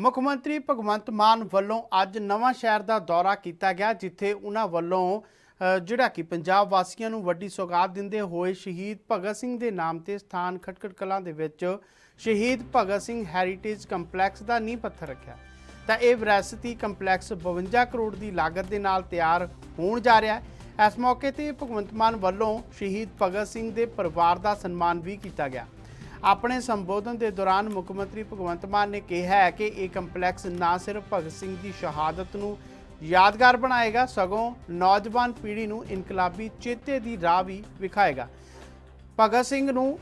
ਮੁੱਖ ਮੰਤਰੀ ਭਗਵੰਤ ਮਾਨ ਵੱਲੋਂ ਅੱਜ ਨਵਾਂ ਸ਼ਹਿਰ ਦਾ ਦੌਰਾ ਕੀਤਾ ਗਿਆ, ਜਿੱਥੇ ਉਹਨਾਂ ਵੱਲੋਂ ਜਿਹੜਾ ਕਿ ਪੰਜਾਬ ਵਾਸੀਆਂ ਨੂੰ ਵੱਡੀ ਸੌਗਾਤ ਦਿੰਦੇ ਹੋਏ ਸ਼ਹੀਦ ਭਗਤ ਸਿੰਘ ਦੇ ਨਾਮ ਤੇ ਸਥਾਨ ਖਟਕੜ ਕਲਾਂ ਦੇ ਵਿੱਚ ਸ਼ਹੀਦ ਭਗਤ ਸਿੰਘ ਹੈਰੀਟੇਜ ਕੰਪਲੈਕਸ ਦਾ ਨੀਂਹ ਪੱਥਰ ਰੱਖਿਆ। ਤਾਂ ਇਹ ਵਿਰਾਸਤੀ ਕੰਪਲੈਕਸ 52 ਕਰੋੜ ਦੀ ਲਾਗਤ ਦੇ ਨਾਲ ਤਿਆਰ ਹੋਣ ਜਾ ਰਿਹਾ ਹੈ। ਇਸ ਮੌਕੇ ਤੇ ਭਗਵੰਤ ਮਾਨ ਵੱਲੋਂ ਸ਼ਹੀਦ ਭਗਤ ਸਿੰਘ ਦੇ ਪਰਿਵਾਰ ਦਾ ਸਨਮਾਨ ਵੀ ਕੀਤਾ ਗਿਆ। ਆਪਣੇ ਸੰਬੋਧਨ ਦੇ ਦੌਰਾਨ ਮੁੱਖ ਮੰਤਰੀ ਭਗਵੰਤ ਮਾਨ ਨੇ ਕਿਹਾ ਹੈ ਕਿ ਇਹ ਕੰਪਲੈਕਸ ਨਾ ਸਿਰਫ ਭਗਤ ਸਿੰਘ ਦੀ ਸ਼ਹਾਦਤ ਨੂੰ ਯਾਦਗਾਰ ਬਣਾਏਗਾ, ਸਗੋਂ ਨੌਜਵਾਨ ਪੀੜ੍ਹੀ ਨੂੰ ਇਨਕਲਾਬੀ ਚੇਤੇ ਦੀ ਰਾਹ ਵੀ ਵਿਖਾਏਗਾ। ਭਗਤ ਸਿੰਘ ਨੂੰ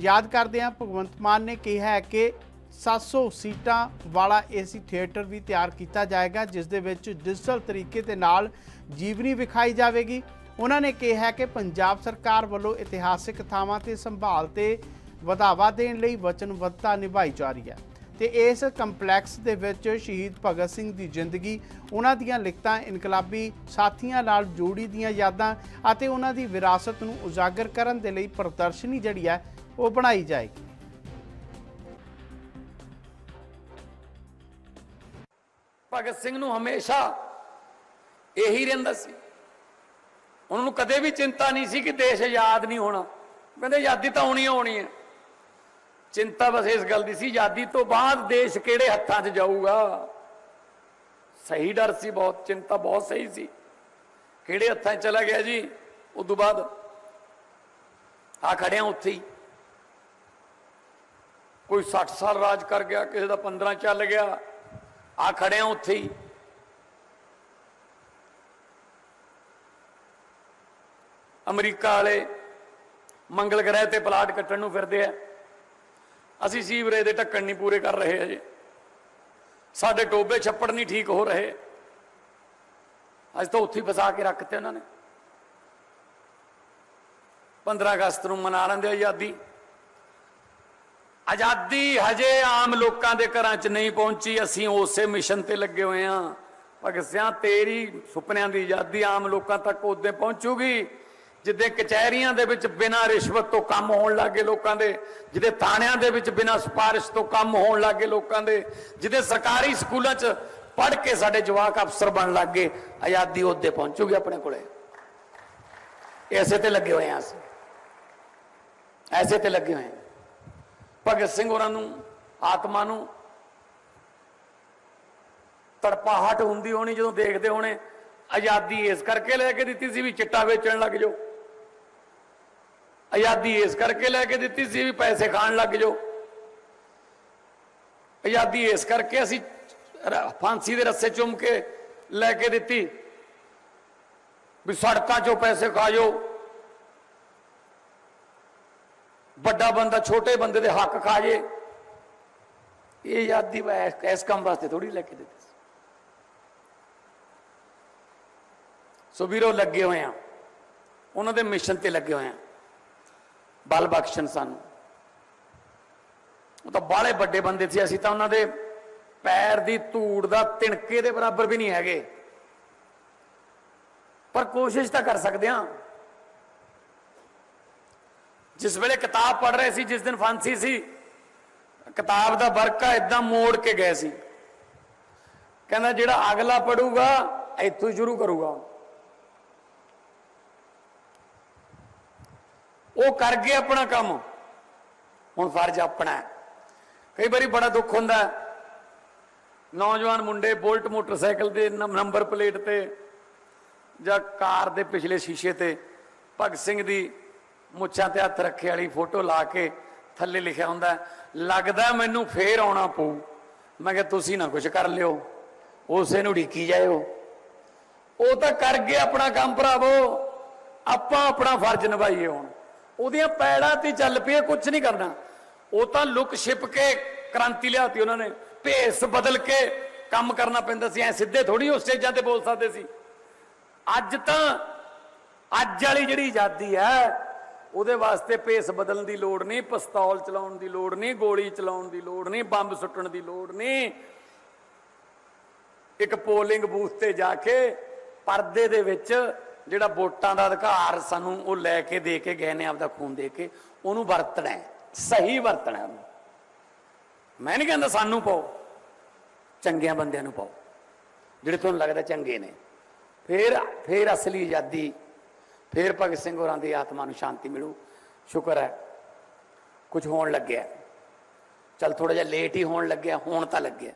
ਯਾਦ ਕਰਦਿਆਂ ਭਗਵੰਤ ਮਾਨ ਨੇ ਕਿਹਾ ਹੈ ਕਿ 700 ਸੀਟਾਂ ਵਾਲਾ ਏਸੀ ਥੀਏਟਰ ਵੀ ਤਿਆਰ ਕੀਤਾ ਜਾਏਗਾ, ਜਿਸ ਦੇ ਵਿੱਚ ਡਿਜੀਟਲ ਤਰੀਕੇ ਦੇ ਨਾਲ ਜੀਵਨੀ ਵਿਖਾਈ ਜਾਵੇਗੀ। ਉਹਨਾਂ ਨੇ ਕਿਹਾ ਕਿ ਪੰਜਾਬ ਸਰਕਾਰ ਵੱਲੋਂ ਇਤਿਹਾਸਿਕ ਥਾਵਾਂ ਤੇ ਸੰਭਾਲ ਤੇ ਵਧਾਵਾ ਦੇਣ ਲਈ ਵਚਨਬੱਧਤਾ ਨਿਭਾਈ ਜਾ ਰਹੀ ਹੈ। ਤੇ ਇਸ ਕੰਪਲੈਕਸ ਦੇ ਵਿੱਚ ਸ਼ਹੀਦ ਭਗਤ ਸਿੰਘ ਦੀ ਜ਼ਿੰਦਗੀ, ਉਹਨਾਂ ਦੀਆਂ ਲਿਖਤਾਂ, ਇਨਕਲਾਬੀ ਸਾਥੀਆਂ ਨਾਲ ਜੋੜੀ ਦੀਆਂ ਯਾਦਾਂ ਅਤੇ ਉਹਨਾਂ ਦੀ ਵਿਰਾਸਤ ਨੂੰ ਉਜਾਗਰ ਕਰਨ ਦੇ ਲਈ ਪ੍ਰਦਰਸ਼ਨੀ ਜਿਹੜੀ ਹੈ, ਉਹ ਬਣਾਈ ਜਾਏਗੀ। ਭਗਤ ਸਿੰਘ ਨੂੰ ਹਮੇਸ਼ਾ ਇਹੀ ਰਹਿੰਦਾ ਸੀ। ਉਹਨਾਂ ਨੂੰ ਕਦੇ ਵੀ ਚਿੰਤਾ ਨਹੀਂ ਸੀ ਕਿ ਦੇਸ਼ ਆਜ਼ਾਦ ਨਹੀਂ ਹੋਣਾ। ਕਹਿੰਦੇ ਆਜ਼ਾਦੀ ਤਾਂ ਹੋਣੀ ਹੋਣੀ ਹੈ। ਚਿੰਤਾ ਬਸ ਇਸ ਗੱਲ ਦੀ ਸੀ, ਆਜ਼ਾਦੀ ਤੋਂ ਬਾਅਦ ਦੇਸ਼ ਕਿਹੜੇ ਹੱਥਾਂ 'ਚ ਜਾਊਗਾ? ਸਹੀ ਡਰ ਸੀ ਬਹੁਤ, ਚਿੰਤਾ ਬਹੁਤ ਸਹੀ ਸੀ। ਕਿਹੜੇ ਹੱਥਾਂ 'ਚ ਚਲਾ ਗਿਆ ਜੀ? ਉਸ ਤੋਂ ਬਾਅਦ ਆ ਖੜਿਆ ਉੱਥੇ ਹੀ। ਕੋਈ 60 ਸਾਲ ਰਾਜ ਕਰ ਗਿਆ, ਕਿਸੇ ਦਾ 15 ਚੱਲ ਗਿਆ, ਆ ਖੜਿਆ ਉੱਥੇ ਹੀ। ਅਮਰੀਕਾ ਵਾਲੇ ਮੰਗਲ ਗ੍ਰਹਿ ਤੇ ਪਲਾਟ ਕੱਟਣ ਨੂੰ ਫਿਰਦੇ ਆ। ਅਸੀਂ ਸੀਵਰੇਜ ਦੇ ਢੱਕਣ ਨਹੀਂ ਪੂਰੇ ਕਰ ਰਹੇ ਅਜੇ ਸਾਡੇ ਟੋਬੇ ਛੱਪੜ ਨਹੀਂ ਠੀਕ ਹੋ ਰਹੇ। ਅੱਜ ਤਾਂ ਉੱਥੇ ਫਸਾ ਕੇ ਰੱਖਤੇ ਉਹਨਾਂ ਨੇ। 15 ਅਗਸਤ ਨੂੰ ਮਨਾ ਲੈਂਦੇ ਆਜ਼ਾਦੀ। ਆਜ਼ਾਦੀ ਹਜੇ ਆਮ ਲੋਕਾਂ ਦੇ ਘਰਾਂ 'ਚ ਨਹੀਂ ਪਹੁੰਚੀ। ਅਸੀਂ ਉਸੇ ਮਿਸ਼ਨ ਤੇ ਲੱਗੇ ਹੋਏ ਆਂ ਭਗਤ ਸਿਆਂ ਤੇਰੀ ਸੁਪਨਿਆਂ ਦੀ ਆਜ਼ਾਦੀ ਆਮ ਲੋਕਾਂ ਤੱਕ ਉਦੋਂ ਪਹੁੰਚੂਗੀ। ਜਿੱਦੇ ਕਚਹਿਰੀਆਂ ਦੇ ਵਿੱਚ ਬਿਨਾਂ ਰਿਸ਼ਵਤ ਤੋਂ ਕੰਮ ਹੋਣ ਲੱਗੇ ਲੋਕਾਂ ਦੇ ਜਿਹਦੇ ਥਾਣਿਆਂ ਦੇ ਵਿੱਚ ਬਿਨਾਂ ਸਿਫਾਰਿਸ਼ ਤੋਂ ਕੰਮ ਹੋਣ ਲੱਗੇ ਲੋਕਾਂ ਦੇ ਜਿਹਦੇ ਸਰਕਾਰੀ ਸਕੂਲਾਂ 'ਚ ਪੜ੍ਹ ਕੇ ਸਾਡੇ ਜਵਾਕ ਅਫਸਰ ਬਣਨ ਲੱਗੇ ਆਜ਼ਾਦੀ ਉਹਦੇ ਪਹੁੰਚੂਗੀ ਆਪਣੇ ਕੋਲੇ। ਐਸੇ ਤੇ ਲੱਗੇ ਹੋਏ ਆਂ ਅਸੀਂ। ਐਸੇ ਤੇ ਲੱਗੇ ਹੋਏ ਭਗਤ ਸਿੰਘ ਹੋਰਾਂ ਨੂੰ, ਆਤਮਾ ਨੂੰ ਤੜਪਾਹਟ ਹੁੰਦੀ ਹੋਣੀ ਜਦੋਂ ਦੇਖਦੇ ਹੋਣੇ, ਆਜ਼ਾਦੀ ਇਸ ਕਰਕੇ ਲੈ ਕੇ ਦਿੱਤੀ ਸੀ ਵੀ ਚਿੱਟਾ ਵੇਚਣ ਲੱਗ ਜਾਓ। ਆਜ਼ਾਦੀ ਇਸ ਕਰਕੇ ਲੈ ਕੇ ਦਿੱਤੀ ਸੀ ਵੀ ਪੈਸੇ ਖਾਣ ਲੱਗ ਜਾਓ। ਆਜ਼ਾਦੀ ਇਸ ਕਰਕੇ ਅਸੀਂ ਫਾਂਸੀ ਦੇ ਰੱਸੇ ਚੁੰਮ ਕੇ ਲੈ ਕੇ ਦਿੱਤੀ ਵੀ ਸੜਕਾਂ 'ਚੋਂ ਪੈਸੇ ਖਾ ਜਾਓ। ਵੱਡਾ ਬੰਦਾ ਛੋਟੇ ਬੰਦੇ ਦੇ ਹੱਕ ਖਾ ਜੇ। ਇਹ ਆਜ਼ਾਦੀ ਵਾ ਇਸ- ਕੰਮ ਵਾਸਤੇ ਥੋੜੀ ਲੈ ਕੇ ਦਿੱਤੀ ਸੀ। ਸੋ ਵੀਰੋ, ਲੱਗੇ ਹੋਏ ਆ। ਉਹਨਾਂ ਦੇ ਮਿਸ਼ਨ ਤੇ ਲੱਗੇ ਹੋਏ ਆ। ਬਲ ਬਖਸ਼ਣ ਸਾਨੂੰ। ਉਹ ਤਾਂ ਬਾਲੇ ਵੱਡੇ ਬੰਦੇ ਸੀ, ਅਸੀਂ ਤਾਂ ਉਹਨਾਂ ਦੇ ਪੈਰ ਦੀ ਧੂੜ ਦਾ ਤਿਣਕੇ ਦੇ ਬਰਾਬਰ ਵੀ ਨਹੀਂ ਹੈਗੇ। ਪਰ ਕੋਸ਼ਿਸ਼ ਤਾਂ ਕਰ ਸਕਦੇ ਹਾਂ। ਜਿਸ ਵੇਲੇ ਕਿਤਾਬ ਪੜ੍ਹ ਰਹੇ ਸੀ, ਜਿਸ ਦਿਨ ਫਾਂਸੀ ਸੀ, ਕਿਤਾਬ ਦਾ ਵਰਕਾ ਇਦਾਂ ਮੋੜ ਕੇ ਗਏ ਸੀ। ਕਹਿੰਦਾ, ਜਿਹੜਾ ਅਗਲਾ ਪੜੂਗਾ, ਇੱਥੋਂ ਸ਼ੁਰੂ ਕਰੂਗਾ। ਉਹ ਕਰ ਗਏ ਆਪਣਾ ਕੰਮ। ਹੁਣ ਫਰਜ਼ ਆਪਣਾ ਕਈ ਵਾਰੀ ਬੜਾ ਦੁੱਖ ਹੁੰਦਾ ਨੌਜਵਾਨ ਮੁੰਡੇ ਬੁਲਟ ਮੋਟਰਸਾਈਕਲ ਦੇ ਨੰ- ਨੰਬਰ ਪਲੇਟ ਤੇ ਜਾਂ ਕਾਰ ਦੇ ਪਿਛਲੇ ਸ਼ੀਸ਼ੇ ਤੇ ਭਗਤ ਸਿੰਘ ਦੀ ਮੁੱਛਾਂ ਤੇ ਹੱਥ ਰੱਖੇ ਵਾਲੀ ਫੋਟੋ ਲਾ ਕੇ ਥੱਲੇ ਲਿਖਿਆ ਹੁੰਦਾ ਲੱਗਦਾ ਮੈਨੂੰ ਫੇਰ ਆਉਣਾ ਪਊ। ਮੈਂ ਕਿਹਾ, ਤੁਸੀਂ ਨਾ ਕੁਝ ਕਰ ਲਿਓ। ਉਸੇ ਨੂੰ ਢੀਕੀ ਜਾਇਓ। ਉਹ ਤਾਂ ਕਰ ਗਏ ਆਪਣਾ ਕੰਮ ਭਰਾਵੋ। ਆਪਾਂ ਆਪਣਾ ਫਰਜ਼ ਨਿਭਾਈਏ ਹੁਣ। ਉਹਦੀਆਂ ਪੈੜਾਂ ਤੇ ਚੱਲ ਪਈਏ ਕੁਝ ਨਹੀਂ ਕਰਨਾ। ਉਹ ਤਾਂ ਲੁਕ ਛਿਪ ਕੇ ਕ੍ਰਾਂਤੀ ਲਿਆਤੀ ਉਹਨਾਂ ਨੇ। ਭੇਸ ਬਦਲ ਕੇ ਕੰਮ ਕਰਨਾ ਪੈਂਦਾ ਸੀ। ਐ ਸਿੱਧੇ ਥੋੜੀ ਉਸ ਸਟੇਜਾਂ ਤੇ ਬੋਲ ਸਕਦੇ ਸੀ। ਅੱਜ ਤਾਂ ਅੱਜ ਵਾਲੀ ਜਿਹੜੀ ਆਜ਼ਾਦੀ ਹੈ, ਉਹਦੇ ਵਾਸਤੇ ਭੇਸ ਬਦਲਣ ਦੀ ਲੋੜ ਨਹੀਂ, ਪਿਸਤੌਲ ਚਲਾਉਣ ਦੀ ਲੋੜ ਨਹੀਂ, ਗੋਲੀ ਚਲਾਉਣ ਦੀ ਲੋੜ ਨਹੀਂ, ਬੰਬ ਸੁੱਟਣ ਦੀ ਲੋੜ ਨਹੀਂ। ਇੱਕ ਪੋਲਿੰਗ ਬੂਥ ਤੇ ਜਾ ਕੇ ਪਰਦੇ ਦੇ ਵਿੱਚ ਜਿਹੜਾ ਵੋਟਾਂ ਦਾ ਅਧਿਕਾਰ ਸਾਨੂੰ ਉਹ ਲੈ ਕੇ ਦੇ ਕੇ ਗਏ ਨੇ ਆਪਦਾ ਖੂਨ ਦੇ ਕੇ ਉਹਨੂੰ ਵਰਤਣਾ ਹੈ, ਸਹੀ ਵਰਤਣਾ ਉਹਨੂੰ। ਮੈਂ ਨਹੀਂ ਕਹਿੰਦਾ ਸਾਨੂੰ ਪਾਓ ਚੰਗਿਆਂ ਬੰਦਿਆਂ ਨੂੰ ਪਾਓ ਜਿਹੜੇ ਤੁਹਾਨੂੰ ਲੱਗਦਾ ਚੰਗੇ ਨੇ। ਫਿਰ ਫਿਰ ਅਸਲੀ ਆਜ਼ਾਦੀ ਫਿਰ ਭਗਤ ਸਿੰਘ ਹੋਰਾਂ ਦੀ ਆਤਮਾ ਨੂੰ ਸ਼ਾਂਤੀ ਮਿਲੂ ਸ਼ੁਕਰ ਹੈ ਕੁਝ ਹੋਣ ਲੱਗਿਆ। ਚਲ ਥੋੜਾ ਜਿਹਾ ਲੇਟ ਹੀ ਹੋਣ ਲੱਗਿਆ ਹੋਣ ਤਾਂ ਲੱਗਿਆ।